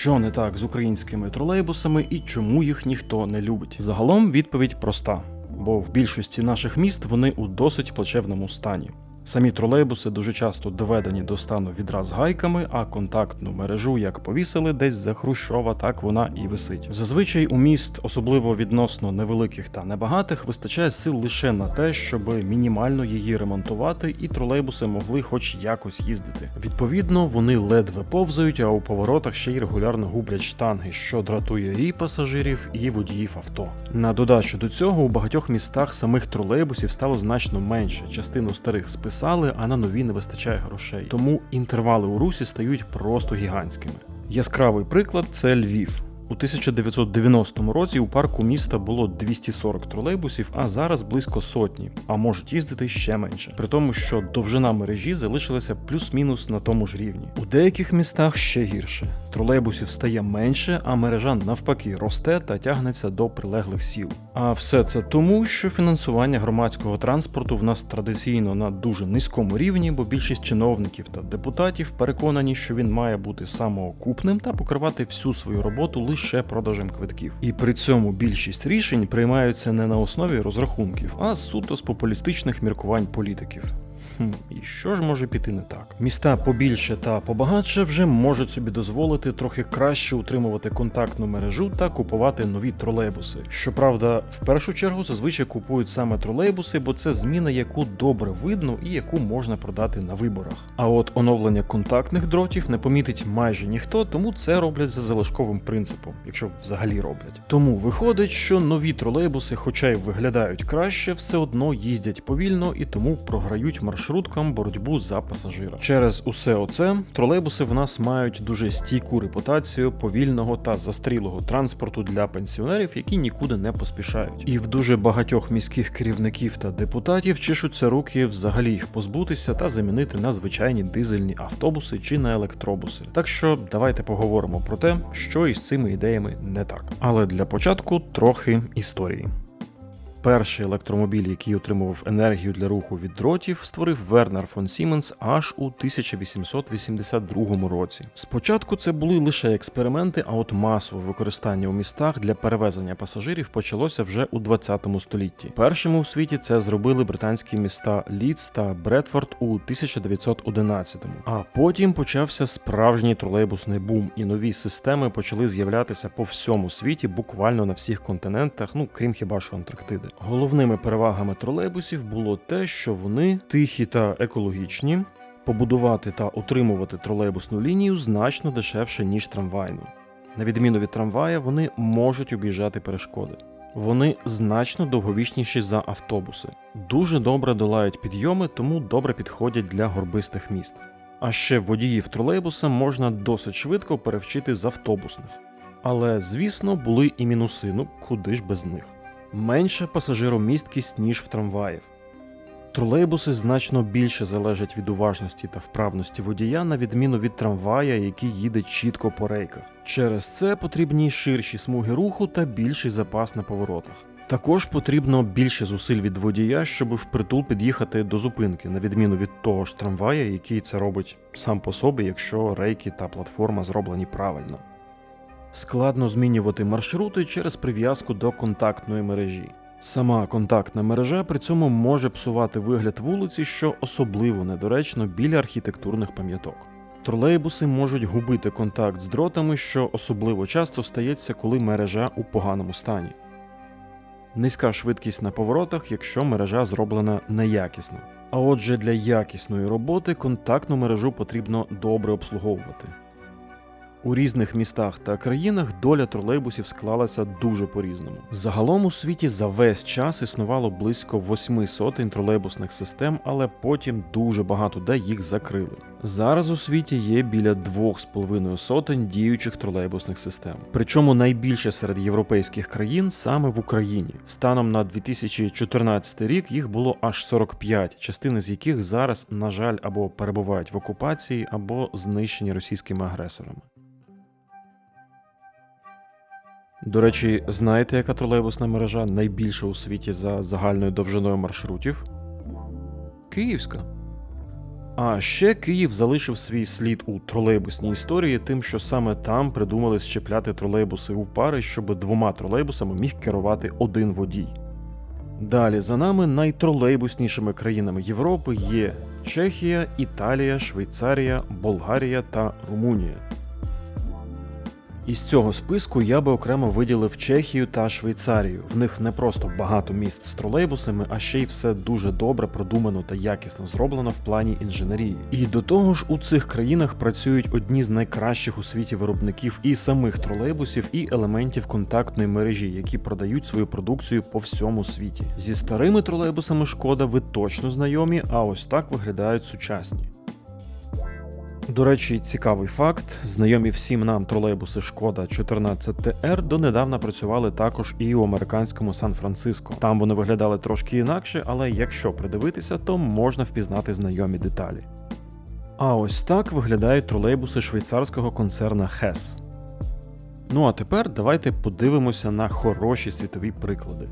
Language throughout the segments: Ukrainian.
Що не так з українськими тролейбусами і чому їх ніхто не любить? Загалом відповідь проста, бо в більшості наших міст вони у досить плачевному стані. Самі тролейбуси дуже часто доведені до стану відра з гайками, а контактну мережу як повісили десь за Хрущова, так вона і висить. Зазвичай у міст, особливо відносно невеликих та небагатих, вистачає сил лише на те, щоб мінімально її ремонтувати, і тролейбуси могли хоч якось їздити. Відповідно, вони ледве повзають, а у поворотах ще й регулярно гублять штанги, що дратує і пасажирів, і водіїв авто. На додачу до цього у багатьох містах самих тролейбусів стало значно менше. Частину старих списали, а на нові не вистачає грошей. Тому інтервали у русі стають просто гігантськими. Яскравий приклад це Львів. У 1990 році у парку міста було 240 тролейбусів, а зараз близько сотні, а можуть їздити ще менше. При тому, що довжина мережі залишилася плюс-мінус на тому ж рівні. У деяких містах ще гірше. Тролейбусів стає менше, а мережа навпаки росте та тягнеться до прилеглих сіл. А все це тому, що фінансування громадського транспорту в нас традиційно на дуже низькому рівні, бо більшість чиновників та депутатів переконані, що він має бути самоокупним та покривати всю свою роботу лише продажем квитків. І при цьому більшість рішень приймаються не на основі розрахунків, а суто з популістичних міркувань політиків. Хм, і що ж може піти не так? Міста побільше та побагатше вже можуть собі дозволити трохи краще утримувати контактну мережу та купувати нові тролейбуси. Щоправда, в першу чергу зазвичай купують саме тролейбуси, бо це зміна, яку добре видно і яку можна продати на виборах. А от оновлення контактних дротів не помітить майже ніхто, тому це роблять за залишковим принципом, якщо взагалі роблять. Тому виходить, що нові тролейбуси, хоча й виглядають краще, все одно їздять повільно і тому програють маршруткам боротьбу за пасажира. Через усе оце тролейбуси в нас мають дуже стійку репутацію повільного та застрілого транспорту для пенсіонерів, які нікуди не поспішають. І в дуже багатьох міських керівників та депутатів чешуться руки взагалі їх позбутися та замінити на звичайні дизельні автобуси чи на електробуси. Так що давайте поговоримо про те, що із цими ідеями не так. Але для початку трохи історії. Перший електромобіль, який отримував енергію для руху від дротів, створив Вернер фон Сіменс аж у 1882 році. Спочатку це були лише експерименти, а от масове використання у містах для перевезення пасажирів почалося вже у 20 столітті. Першими у світі це зробили британські міста Лідс та Бредфорд у 1911-му. А потім почався справжній тролейбусний бум, і нові системи почали з'являтися по всьому світі, буквально на всіх континентах, ну крім хіба що Антарктиди. Головними перевагами тролейбусів було те, що вони тихі та екологічні. Побудувати та утримувати тролейбусну лінію значно дешевше, ніж трамвайну. На відміну від трамвая, вони можуть об'їжджати перешкоди. Вони значно довговічніші за автобуси, дуже добре долають підйоми, тому добре підходять для горбистих міст. А ще водіїв тролейбуса можна досить швидко перевчити з автобусних. Але, звісно, були і мінуси, ну куди ж без них. Менша пасажиромісткість, ніж в трамваїв. Тролейбуси значно більше залежать від уважності та вправності водія, на відміну від трамвая, який їде чітко по рейках. Через це потрібні ширші смуги руху та більший запас на поворотах. Також потрібно більше зусиль від водія, щоб впритул під'їхати до зупинки, на відміну від того ж трамвая, який це робить сам по собі, якщо рейки та платформа зроблені правильно. Складно змінювати маршрути через прив'язку до контактної мережі. Сама контактна мережа при цьому може псувати вигляд вулиці, що особливо недоречно біля архітектурних пам'яток. Тролейбуси можуть губити контакт з дротами, що особливо часто стається, коли мережа у поганому стані. Низька швидкість на поворотах, якщо мережа зроблена неякісно. А отже, для якісної роботи контактну мережу потрібно добре обслуговувати. У різних містах та країнах доля тролейбусів склалася дуже по-різному. Загалом у світі за весь час існувало близько восьми сотень тролейбусних систем, але потім дуже багато де їх закрили. Зараз у світі є біля двох з половиною сотень діючих тролейбусних систем. Причому найбільше серед європейських країн саме в Україні. Станом на 2014 рік їх було аж 45, частини з яких зараз, на жаль, або перебувають в окупації, або знищені російськими агресорами. До речі, знаєте, яка тролейбусна мережа найбільша у світі за загальною довжиною маршрутів? Київська. А ще Київ залишив свій слід у тролейбусній історії, тим, що саме там придумали щепляти тролейбуси у пари, щоб двома тролейбусами міг керувати один водій. Далі за нами найтролейбуснішими країнами Європи є Чехія, Італія, Швейцарія, Болгарія та Румунія. Із цього списку я би окремо виділив Чехію та Швейцарію. В них не просто багато міст з тролейбусами, а ще й все дуже добре продумано та якісно зроблено в плані інженерії. І до того ж, у цих країнах працюють одні з найкращих у світі виробників і самих тролейбусів, і елементів контактної мережі, які продають свою продукцію по всьому світі. Зі старими тролейбусами шкода ви точно знайомі, а ось так виглядають сучасні. До речі, цікавий факт: знайомі всім нам тролейбуси Шкода 14 TR донедавна працювали також і у американському Сан-Франциско. Там вони виглядали трошки інакше, але якщо придивитися, то можна впізнати знайомі деталі. А ось так виглядають тролейбуси швейцарського концерна Hess. Ну а тепер давайте подивимося на хороші світові приклади.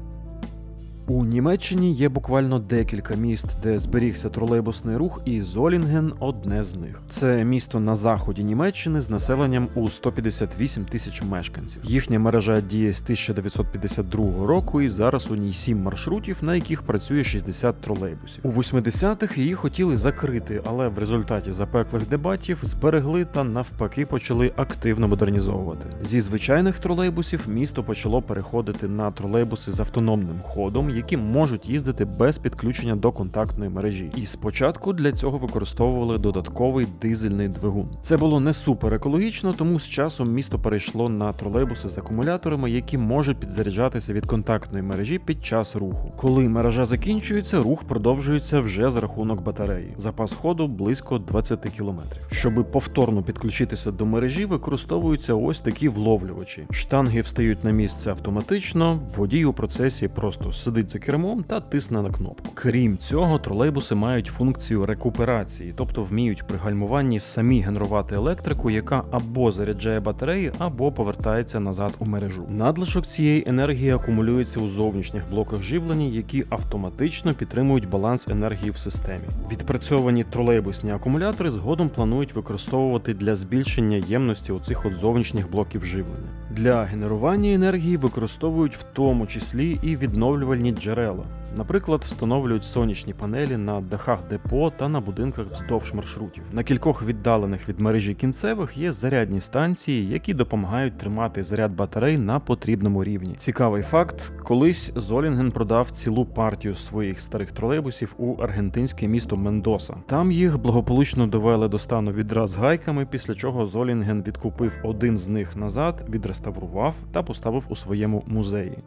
У Німеччині є буквально декілька міст, де зберігся тролейбусний рух, і Золінген одне з них. Це місто на заході Німеччини з населенням у 158 тисяч мешканців. Їхня мережа діє з 1952 року, і зараз у ній 7 маршрутів, на яких працює 60 тролейбусів. У 80-х її хотіли закрити, але в результаті запеклих дебатів зберегли та навпаки почали активно модернізовувати. Зі звичайних тролейбусів місто почало переходити на тролейбуси з автономним ходом які можуть їздити без підключення до контактної мережі. І спочатку для цього використовували додатковий дизельний двигун. Це було не супер екологічно, тому з часом місто перейшло на тролейбуси з акумуляторами, які можуть підзаряджатися від контактної мережі під час руху. Коли мережа закінчується, рух продовжується вже за рахунок батареї. Запас ходу близько 20 км. Щоби повторно підключитися до мережі, використовуються ось такі вловлювачі. Штанги встають на місце автоматично, водій у процесі просто сидить за кермом та тисне на кнопку. Крім цього, тролейбуси мають функцію рекуперації, тобто вміють при гальмуванні самі генерувати електрику, яка або заряджає батареї, або повертається назад у мережу. Надлишок цієї енергії акумулюється у зовнішніх блоках живлення, які автоматично підтримують баланс енергії в системі. Відпрацьовані тролейбусні акумулятори згодом планують використовувати для збільшення ємності оцих от зовнішніх блоків живлення. Для генерування енергії використовують в тому числі і відновлювальні джерела. Наприклад, встановлюють сонячні панелі на дахах депо та на будинках вздовж маршрутів. На кількох віддалених від мережі кінцевих є зарядні станції, які допомагають тримати заряд батарей на потрібному рівні. Цікавий факт: колись Золінген продав цілу партію своїх старих тролейбусів у аргентинське місто Мендоса. Там їх благополучно довели до стану відра з гайками, після чого Золінген відкупив один з них назад, відреставрував та поставив у своєму музеї.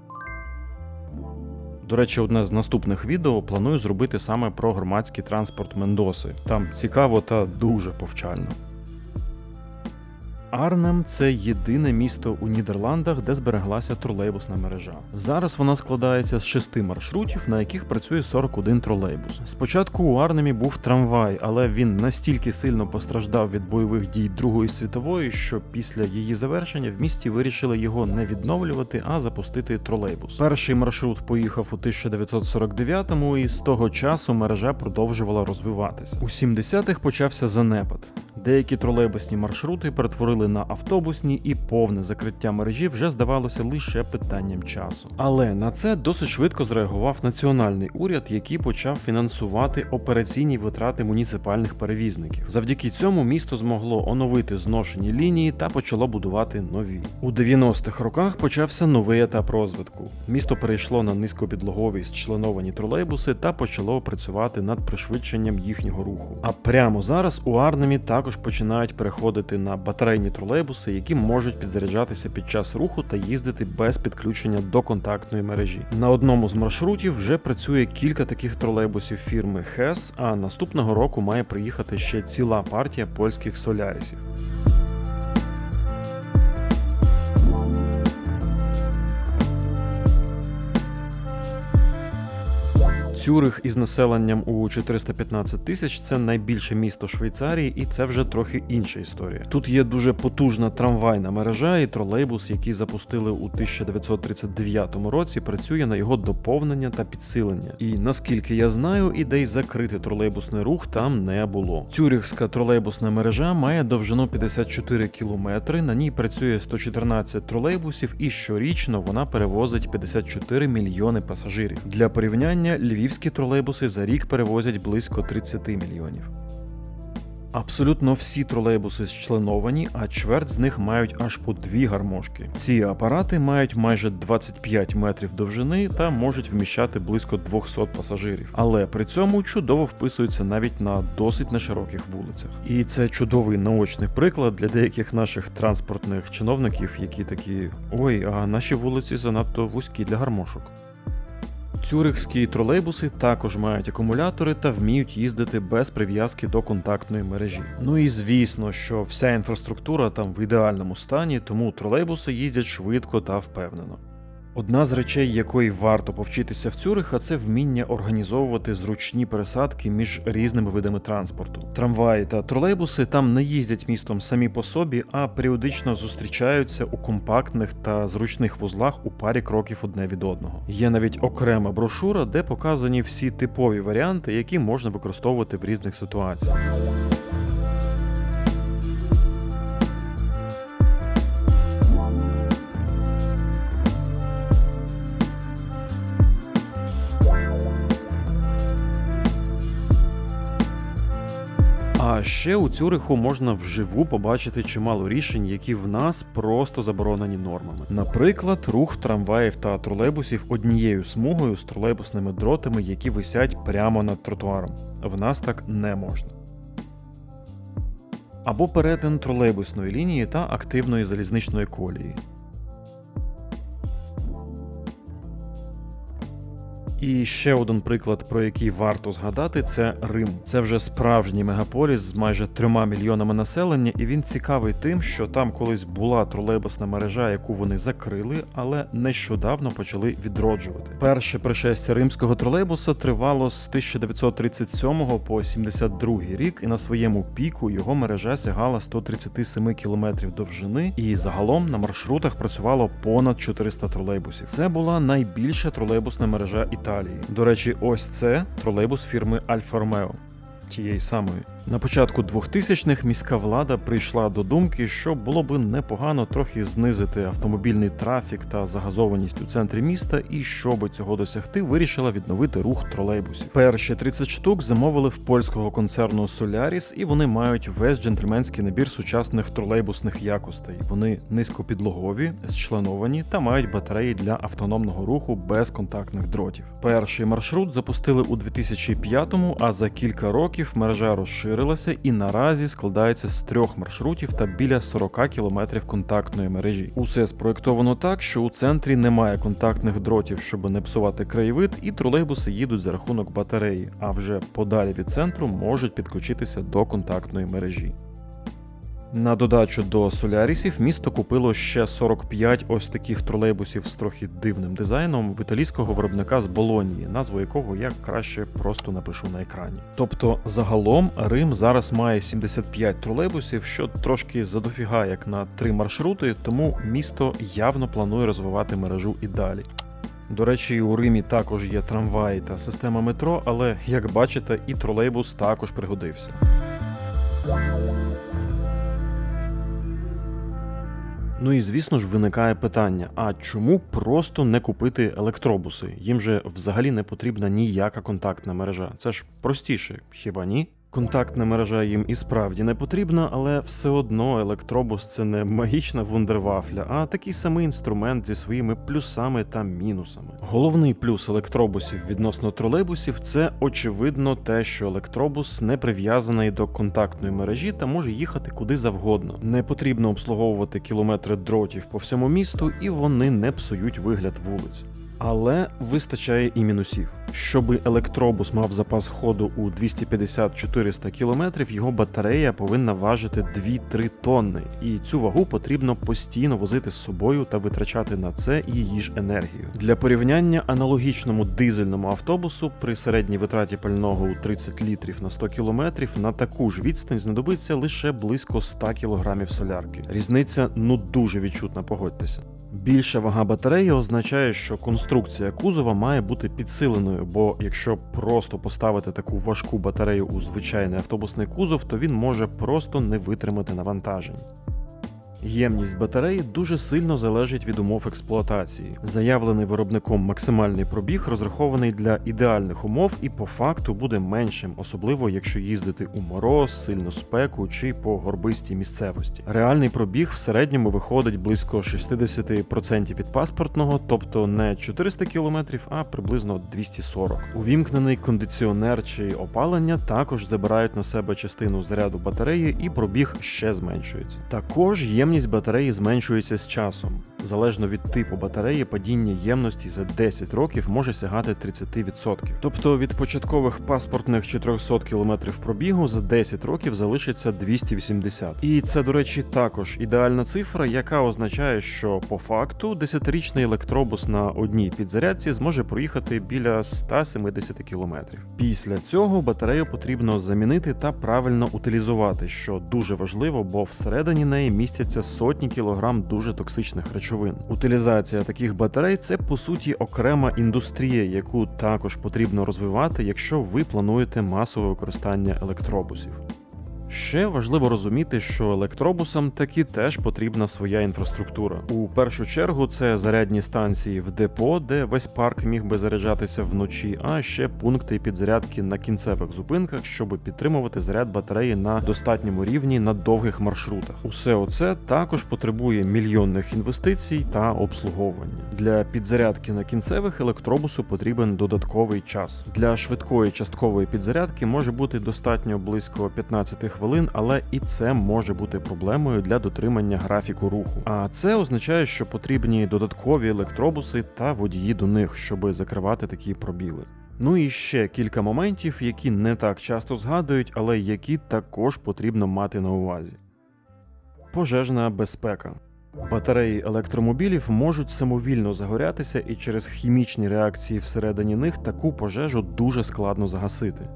До речі, одне з наступних відео планую зробити саме про громадський транспорт Мендоси. Там цікаво та дуже повчально. Арнем це єдине місто у Нідерландах, де збереглася тролейбусна мережа. Зараз вона складається з шести маршрутів, на яких працює 41 тролейбус. Спочатку у Арнемі був трамвай, але він настільки сильно постраждав від бойових дій Другої світової, що після її завершення в місті вирішили його не відновлювати, а запустити тролейбус. Перший маршрут поїхав у 1949-му, і з того часу мережа продовжувала розвиватися. У 70-х почався занепад. Деякі тролейбусні маршрути перетворили на автобусні, і повне закриття мережі вже здавалося лише питанням часу. Але на це досить швидко зреагував національний уряд, який почав фінансувати операційні витрати муніципальних перевізників. Завдяки цьому місто змогло оновити зношені лінії та почало будувати нові. У 90-х роках почався новий етап розвитку. Місто перейшло на низькопідлогові зчленовані тролейбуси та почало працювати над пришвидшенням їхнього руху. А прямо зараз у Арнемі також починають переходити на батарейні тролейбуси, які можуть підзаряджатися під час руху та їздити без підключення до контактної мережі. На одному з маршрутів вже працює кілька таких тролейбусів фірми Хес. а наступного року має приїхати ще ціла партія польських солярісів. Цюрих із населенням у 415 тисяч це найбільше місто Швейцарії, і це вже трохи інша історія. Тут є дуже потужна трамвайна мережа, і тролейбус, який запустили у 1939 році, працює на його доповнення та підсилення. І наскільки я знаю, ідей закрити тролейбусний рух там не було. Цюрихська тролейбусна мережа має довжину 54 кілометри. На ній працює 114 тролейбусів, і щорічно вона перевозить 54 мільйони пасажирів. Для порівняння львівські тролейбуси за рік перевозять близько 30 мільйонів. Абсолютно всі тролейбуси зчленовані, а чверть з них мають аж по дві гармошки. Ці апарати мають майже 25 метрів довжини та можуть вміщати близько 200 пасажирів, але при цьому чудово вписуються навіть на досить нешироких вулицях. І це чудовий наочний приклад для деяких наших транспортних чиновників, які такі: ой, а наші вулиці занадто вузькі для гармошок. Цюрихські тролейбуси також мають акумулятори та вміють їздити без прив'язки до контактної мережі. Ну і звісно, що вся інфраструктура там в ідеальному стані, тому тролейбуси їздять швидко та впевнено. Одна з речей, якої варто повчитися в Цюриха, це вміння організовувати зручні пересадки між різними видами транспорту. Трамваї та тролейбуси там не їздять містом самі по собі, а періодично зустрічаються у компактних та зручних вузлах у парі кроків одне від одного. Є навіть окрема брошура, де показані всі типові варіанти, які можна використовувати в різних ситуаціях. А ще у Цюриху можна вживу побачити чимало рішень, які в нас просто заборонені нормами. Наприклад, рух трамваїв та тролейбусів однією смугою з тролейбусними дротами, які висять прямо над тротуаром. В нас так не можна. Або перетин тролейбусної лінії та активної залізничної колії. І ще один приклад, про який варто згадати, це Рим. Це вже справжній мегаполіс з майже трьома мільйонами населення, і він цікавий тим, що там колись була тролейбусна мережа, яку вони закрили, але нещодавно почали відроджувати. Перше пришестя римського тролейбуса тривало з 1937 по 72 рік, і на своєму піку його мережа сягала 137 кілометрів довжини, і загалом на маршрутах працювало понад 400 тролейбусів. Це була найбільша тролейбусна мережа Італії. До речі, ось це тролейбус фірми Альфа Ромео. Тієї самої на початку 2000-х міська влада прийшла до думки, що було би непогано трохи знизити автомобільний трафік та загазованість у центрі міста, і щоб цього досягти, вирішила відновити рух тролейбусів. Перші 30 штук замовили в польського концерну Solaris, і вони мають весь джентльменський набір сучасних тролейбусних якостей. Вони низькопідлогові, зчленовані та мають батареї для автономного руху без контактних дротів. Перший маршрут запустили у 2005-му, а за кілька років мережа розширилася і наразі складається з трьох маршрутів та біля 40 кілометрів контактної мережі. Усе спроєктовано так, що у центрі немає контактних дротів, щоб не псувати краєвид, і тролейбуси їдуть за рахунок батареї, а вже подалі від центру можуть підключитися до контактної мережі. На додачу до солярісів місто купило ще 45 ось таких тролейбусів з трохи дивним дизайном в італійського виробника з Болонії, назву якого я краще просто напишу на екрані. Тобто, загалом Рим зараз має 75 тролейбусів, що трошки задофіга як на три маршрути, тому місто явно планує розвивати мережу і далі. До речі, у Римі також є трамваї та система метро, але як бачите, і тролейбус також пригодився. Ну і звісно ж виникає питання: а чому просто не купити електробуси? Їм же взагалі не потрібна ніяка контактна мережа. Це ж простіше, хіба ні? Контактна мережа їм і справді не потрібна, але все одно електробус це не магічна вундервафля, а такий самий інструмент зі своїми плюсами та мінусами. Головний плюс електробусів відносно тролейбусів це очевидно те, що електробус не прив'язаний до контактної мережі та може їхати куди завгодно. Не потрібно обслуговувати кілометри дротів по всьому місту, і вони не псують вигляд вулиць. Але вистачає і мінусів. Щоби електробус мав запас ходу у 250-400 км, його батарея повинна важити 2-3 тонни, і цю вагу потрібно постійно возити з собою та витрачати на це її ж енергію. Для порівняння аналогічному дизельному автобусу при середній витраті пального у 30 літрів на 100 км на таку ж відстань знадобиться лише близько 100 кг солярки. Різниця ну дуже відчутна, погодьтеся. Більша вага батареї означає, що конструкція кузова має бути підсиленою, бо якщо просто поставити таку важку батарею у звичайний автобусний кузов, то він може просто не витримати навантажень. Ємність батареї дуже сильно залежить від умов експлуатації. Заявлений виробником максимальний пробіг розрахований для ідеальних умов і по факту буде меншим, особливо якщо їздити у мороз, сильну спеку чи по горбистій місцевості. Реальний пробіг в середньому виходить близько 60% від паспортного, тобто не 400 км, а приблизно 240. Увімкнений кондиціонер чи опалення також забирають на себе частину заряду батареї, і пробіг ще зменшується. Також ємність батареї зменшується з часом. Залежно від типу батареї, падіння ємності за 10 років може сягати 30%. Тобто від початкових паспортних 400 км пробігу за 10 років залишиться 280. І це, до речі, також ідеальна цифра, яка означає, що по факту 10-річний електробус на одній підзарядці зможе проїхати біля 170 км. Після цього батарею потрібно замінити та правильно утилізувати, що дуже важливо, бо всередині неї містяться сотні кілограм дуже токсичних речовин. Утилізація таких батарей це по суті окрема індустрія, яку також потрібно розвивати, якщо ви плануєте масове використання електробусів. Ще важливо розуміти, що електробусам таки теж потрібна своя інфраструктура. У першу чергу це зарядні станції в депо, де весь парк міг би заряджатися вночі, а ще пункти підзарядки на кінцевих зупинках, щоб підтримувати заряд батареї на достатньому рівні на довгих маршрутах. Усе оце також потребує мільйонних інвестицій та обслуговування. Для підзарядки на кінцевих електробусу потрібен додатковий час. Для швидкої часткової підзарядки може бути достатньо близько 15 хвилин хвилин, але і це може бути проблемою для дотримання графіку руху. А це означає, що потрібні додаткові електробуси та водії до них, щоб закривати такі пробіли. Ну і ще кілька моментів, які не так часто згадують, але які також потрібно мати на увазі. Пожежна безпека. Батареї електромобілів можуть самовільно загорятися, і через хімічні реакції всередині них таку пожежу дуже складно загасити.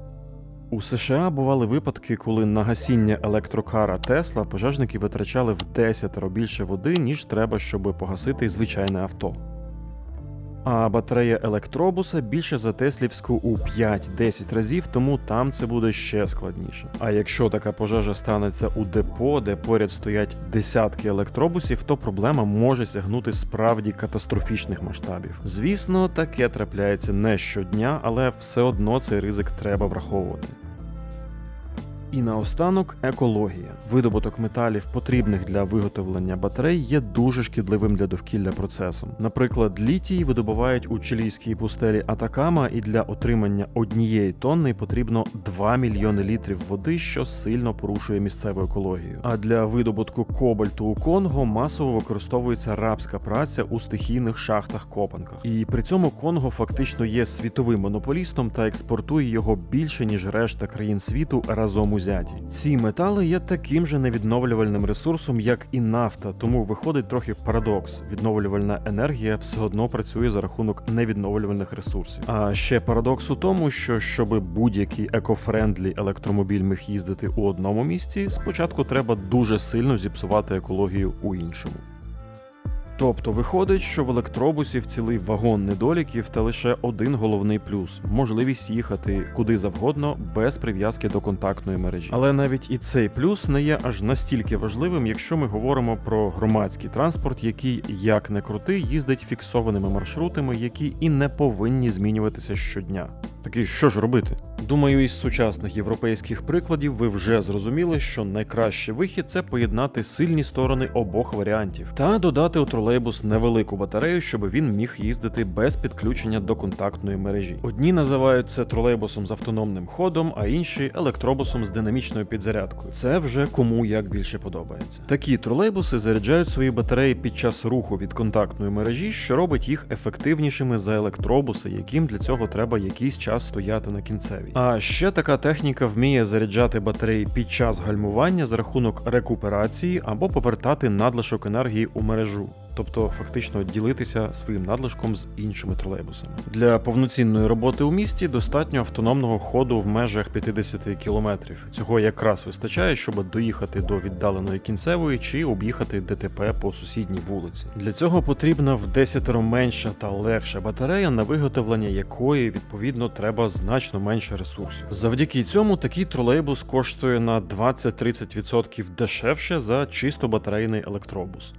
У США бували випадки, коли на гасіння електрокара Тесла пожежники витрачали в 10 більше води, ніж треба, щоб погасити звичайне авто. А батарея електробуса більше за Теслівську у 5-10 разів, тому там це буде ще складніше. А якщо така пожежа станеться у депо, де поряд стоять десятки електробусів, то проблема може сягнути справді катастрофічних масштабів. Звісно, таке трапляється не щодня, але все одно цей ризик треба враховувати. І наостанок екологія. Видобуток металів, потрібних для виготовлення батарей, є дуже шкідливим для довкілля процесом. Наприклад, літій видобувають у чилійській пустелі Атакама, і для отримання однієї тонни потрібно 2 мільйони літрів води, що сильно порушує місцеву екологію. А для видобутку кобальту у Конго масово використовується рабська праця у стихійних шахтах-копанках. І при цьому Конго фактично є світовим монополістом та експортує його більше ніж решта країн світу разом узяті. Ці метали є таким же невідновлювальним ресурсом, як і нафта, тому виходить трохи парадокс. Відновлювальна енергія все одно працює за рахунок невідновлювальних ресурсів. А ще парадокс у тому, що щоб будь-який екофрендлі електромобіль міг їздити у одному місці, спочатку треба дуже сильно зіпсувати екологію у іншому. Тобто виходить, що в електробусів цілий вагон недоліків та лише один головний плюс можливість їхати куди завгодно без прив'язки до контактної мережі. Але навіть і цей плюс не є аж настільки важливим, якщо ми говоримо про громадський транспорт, який, як не крути, їздить фіксованими маршрутами, які і не повинні змінюватися щодня. Таки що ж робити? Думаю, із сучасних європейських прикладів ви вже зрозуміли, що найкращий вихід це поєднати сильні сторони обох варіантів та додати у тролейбус невелику батарею, щоб він міг їздити без підключення до контактної мережі. Одні називають це тролейбусом з автономним ходом, а інші електробусом з динамічною підзарядкою. Це вже кому як більше подобається. Такі тролейбуси заряджають свої батареї під час руху від контактної мережі, що робить їх ефективнішими за електробуси, яким для цього треба якийсь час стояти на кінцевій. А ще така техніка вміє заряджати батареї під час гальмування за рахунок рекуперації або повертати надлишок енергії у мережу. Тобто фактично ділитися своїм надлишком з іншими тролейбусами. Для повноцінної роботи у місті достатньо автономного ходу в межах 50 км. Цього якраз вистачає, щоб доїхати до віддаленої кінцевої чи об'їхати ДТП по сусідній вулиці. Для цього потрібна в десятеро менша та легша батарея, на виготовлення якої відповідно треба значно менше ресурсів. Завдяки цьому такий тролейбус коштує на 20-30% дешевше за чисто батарейний електробус.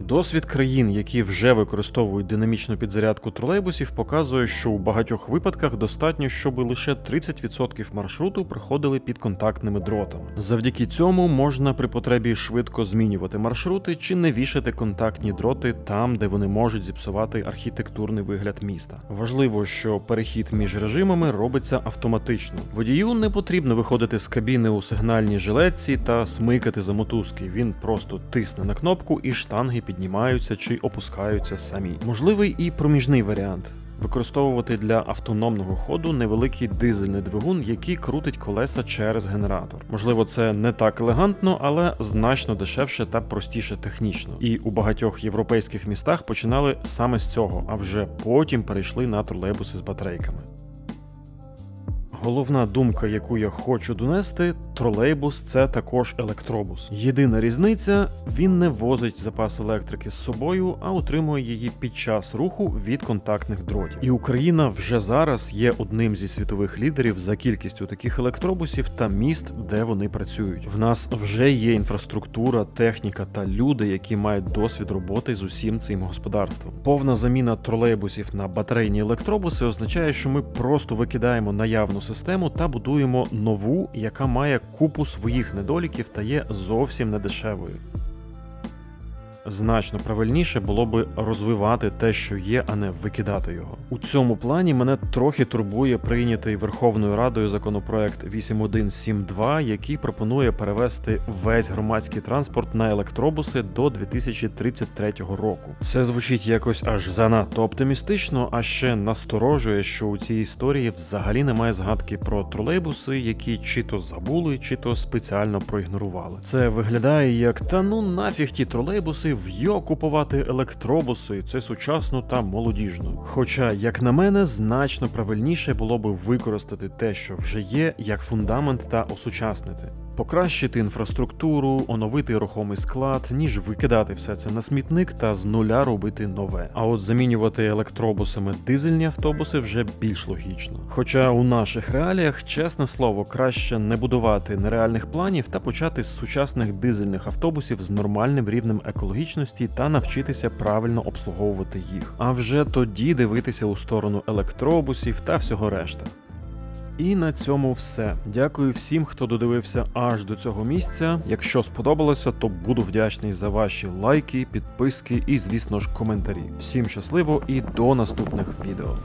Досвід країн, які вже використовують динамічну підзарядку тролейбусів, показує, що у багатьох випадках достатньо, щоб лише 30% маршруту проходили під контактними дротами. Завдяки цьому можна при потребі швидко змінювати маршрути чи не вішати контактні дроти там, де вони можуть зіпсувати архітектурний вигляд міста. Важливо, що перехід між режимами робиться автоматично. Водію не потрібно виходити з кабіни у сигнальній жилетці та смикати за мотузки. Він просто тисне на кнопку і штанги піднімаються чи опускаються самі. Можливий і проміжний варіант. Використовувати для автономного ходу невеликий дизельний двигун, який крутить колеса через генератор. Можливо, це не так елегантно, але значно дешевше та простіше технічно. І у багатьох європейських містах починали саме з цього, а вже потім перейшли на тролейбуси з батарейками. Головна думка, яку я хочу донести, тролейбус це також електробус. Єдина різниця він не возить запас електрики з собою, а утримує її під час руху від контактних дротів. І Україна вже зараз є одним зі світових лідерів за кількістю таких електробусів та міст, де вони працюють. В нас вже є інфраструктура, техніка та люди, які мають досвід роботи з усім цим господарством. Повна заміна тролейбусів на батарейні електробуси означає, що ми просто викидаємо наявну систему та будуємо нову, яка має купу своїх недоліків та є зовсім недешевою. Значно правильніше було би розвивати те, що є, а не викидати його. У цьому плані мене трохи турбує прийнятий Верховною Радою законопроект 8172, який пропонує перевести весь громадський транспорт на електробуси до 2033 року. Це звучить якось аж занадто оптимістично, а ще насторожує, що у цій історії взагалі немає згадки про тролейбуси, які чи то забули, чи то спеціально проігнорували. Це виглядає як та ну нафіг ті тролейбуси вйо купувати електробуси, це сучасно та молодіжно. Хоча, як на мене, значно правильніше було би використати те, що вже є, як фундамент та осучаснити. Покращити інфраструктуру, оновити рухомий склад, ніж викидати все це на смітник та з нуля робити нове. А от замінювати електробусами дизельні автобуси вже більш логічно. Хоча у наших реаліях, чесне слово, краще не будувати нереальних планів та почати з сучасних дизельних автобусів з нормальним рівнем екологічності та навчитися правильно обслуговувати їх. А вже тоді дивитися у сторону електробусів та всього решта. І на цьому все. Дякую всім, хто додивився аж до цього місця. Якщо сподобалося, то буду вдячний за ваші лайки, підписки і, звісно ж, коментарі. Всім щасливо і до наступних відео.